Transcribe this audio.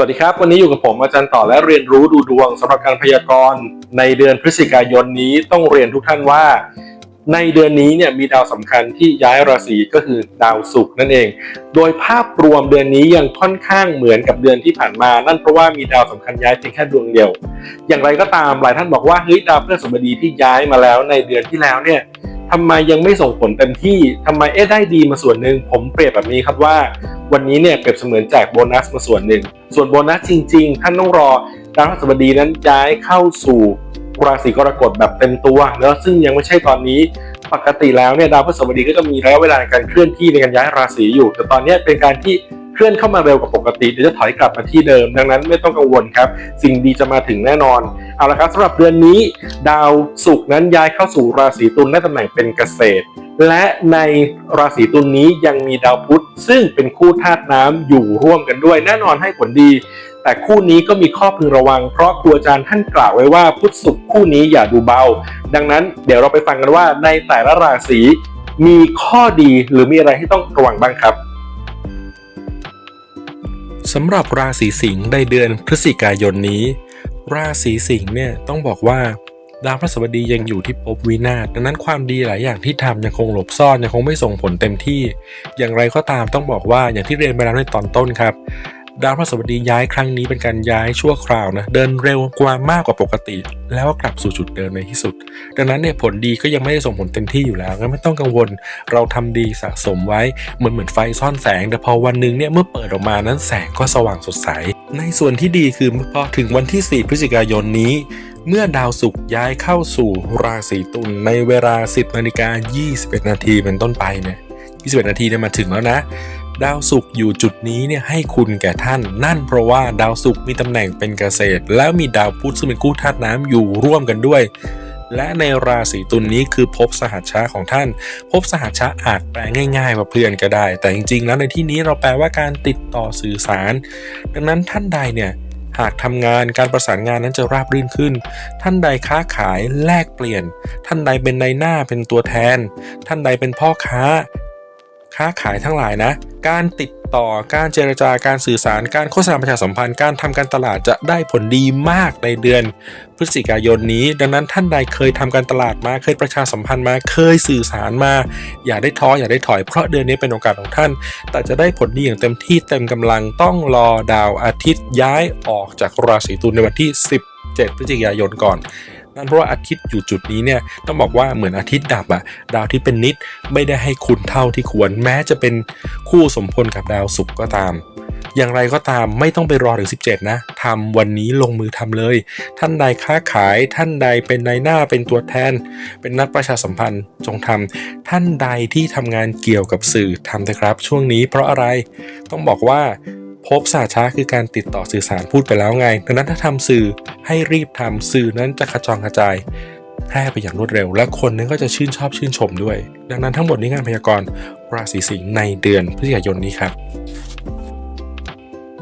วัสดีครับ วันนี้อยู่กับผมอาจารย์ต่อและเรียนรู้ดูดวงสำหรับการพยากรณ์ในเดือนพฤศจิกายนนี้ต้องเรียนทุกท่านว่า ในเดือนนี้เนี่ยมีดาวสำคัญที่ย้ายราศีก็คือดาวศุกร์นั่นเอง โดยภาพรวมเดือนนี้ยังค่อนข้างเหมือนกับเดือนที่ผ่านมา นั่นเพราะว่ามีดาวสำคัญย้ายเพียงแค่ดวงเดียว อย่างไรก็ตามหลายท่านบอกว่าเฮ้ยดาวพฤหัสบดีที่ย้ายมาแล้วในเดือนที่แล้วเนี่ย ทำไมยังไม่ส่งผลเต็มที่ทำไมเอ๊ะได้ดีมาส่วนหนึ่งผมเปรียบแบบนี้ครับว่า วันนี้เนี่ยเปรียบเสมือนแจกโบนัสมาส่วนหนึ่ง ส่วนโบนัสจริง ๆ ท่านต้องรอดาวพฤหัสบดีนั้นย้ายเข้าสู่ราศีกรกฎแบบเต็มตัวเนอะซึ่งยังไม่ใช่ตอนนี้ปกติแล้วเนี่ยดาวพฤหัสบดีก็จะมีระยะเวลาในการเคลื่อนที่ในการย้ายราศีอยู่ แต่ตอนนี้เป็นการที่ เคลื่อนเข้ามาเร็วกว่าปกติเดี๋ยวจะถอยกลับมาที่เดิม ดังนั้นไม่ต้องกังวลครับ สิ่งดีจะมาถึงแน่นอน เอาละครับสำหรับเดือนนี้ ดาวศุกร์นั้นย้ายเข้าสู่ราศีตุลในตำแหน่งเป็นเกษตร และในราศีตุลนี้ยังมีดาวพุธซึ่งเป็นคู่ธาตุน้ำอยู่ร่วมกันด้วย แน่นอนให้ผลดี แต่คู่นี้ก็มีข้อพึงระวัง เพราะครูอาจารย์ท่านกล่าวไว้ว่าพุธศุกร์คู่นี้อย่าดูเบา ดังนั้นเดี๋ยวเราไปฟังกันว่าในแต่ละราศีมีข้อดีหรือมีอะไรที่ต้องระวังบ้างครับ สำหรับราศีสิงห์ในเดือนพฤศจิกายนนี้ ราศีสิงห์เนี่ยต้องบอกว่าดาวพฤหัสบดียังอยู่ที่ภพวินาศดังนั้นความดีหลายอย่างที่ทำยังคงหลบซ่อนยังคงไม่ส่งผลเต็มที่ อย่างไรก็ตามต้องบอกว่าอย่างที่เรียนไปแล้วในตอนต้นครับ ดาวพฤหัสบดีย้ายครั้งนี้เป็นการย้ายชั่วคราวนะ เดินเร็วกว่ามากกว่าปกติ แล้วก็กลับสู่จุดเดิมในที่สุด ดังนั้นเนี่ยผลดีก็ยังไม่ได้ส่งผลเต็มที่อยู่แล้วงั้นไม่ต้องกังวล เราทำดีสะสมไว้เหมือนเหมือนไฟซ่อนแสง แต่พอวันหนึงเนี่ยเมื่อเปิดออกมานั้นแสงก็สว่างสดใส ในส่วนที่ดีคือพอถึงวันที่ 4 พฤศจิกายนนี้ เมื่อดาวศุกร์ย้ายเข้าสู่ราศีตุลในเวลา 10นาฬิกา21นาทีเป็นต้นไปเนี่ย21นาทีเนี่ยมาถึงแล้วนะ ดาวศุกร์อยู่จุดนี้เนี่ยให้คุณแก่ท่าน นั่นเพราะว่าดาวศุกร์มีตำแหน่งเป็นเกษตร แล้วมีดาวพุธซึ่งเป็นคู่ธาตุน้ำอยู่ร่วมกันด้วย และในราศีตุลนี้คือภพสหัชชาของท่านภพสหัชชาอาจแปลง่ายๆว่าเพื่อนก็ได้ แต่จริงๆ แล้วในที่นี้เราแปลว่าการติดต่อสื่อสาร ดังนั้นท่านใดเนี่ยหากทำงานการประสานงานนั้นจะราบรื่นขึ้น ท่านใดค้าขายแลกเปลี่ยน ท่านใดเป็นนายหน้าเป็นตัวแทน ท่านใดเป็นพ่อค้า ค้าขายทั้งหลายนะ การติดต่อการเจรจาการสื่อสารการโฆษณาประชาสัมพันธ์การทำการตลาดจะได้ผลดีมากในเดือน พฤศจิกายนนี้ ดังนั้นท่านใดเคยทำการตลาดมาเคยประชาสัมพันธ์มาเคยสื่อสารมา อย่าได้ท้ออย่าได้ถอยเพราะเดือนนี้เป็นโอกาสของท่าน แต่จะได้ผลดีอย่างเต็มที่เต็มกำลังต้องรอดาวอาทิตย์ย้ายออกจากราศีตุลในวันที่17พฤศจิกายนก่อน นั่นเพราะว่าอาทิตย์อยู่จุดนี้เนี่ยต้องบอกว่าเหมือนอาทิตย์ดับอะดาวที่เป็นนิดไม่ได้ให้คุณเท่าที่ควร แม้จะเป็นคู่สมพลกับดาวศุกร์ก็ตาม อย่างไรก็ตามไม่ต้องไปรอถึง 17 นะทำวันนี้ลงมือทำเลย ท่านใดค้าขาย ท่านใดเป็นนายหน้าเป็นตัวแทน เป็นนักประชาสัมพันธ์จงทำท่านใดที่ทำงานเกี่ยวกับสื่อทำเลยครับ ช่วงนี้เพราะอะไรต้องบอกว่า พบสาช้าคือการติดต่อสื่อสารพูดไปแล้วไง ดังนั้นถ้าทำสื่อให้รีบทำสื่อนั้นจะกระจองกระจาย แพร่ไปอย่างรวดเร็ว และคนนั้นก็จะชื่นชอบชื่นชมด้วย ดังนั้นทั้งหมดนี้งานพยากรณ์ราศีสิงห์ในเดือนพฤศจิกายนนี้ครับ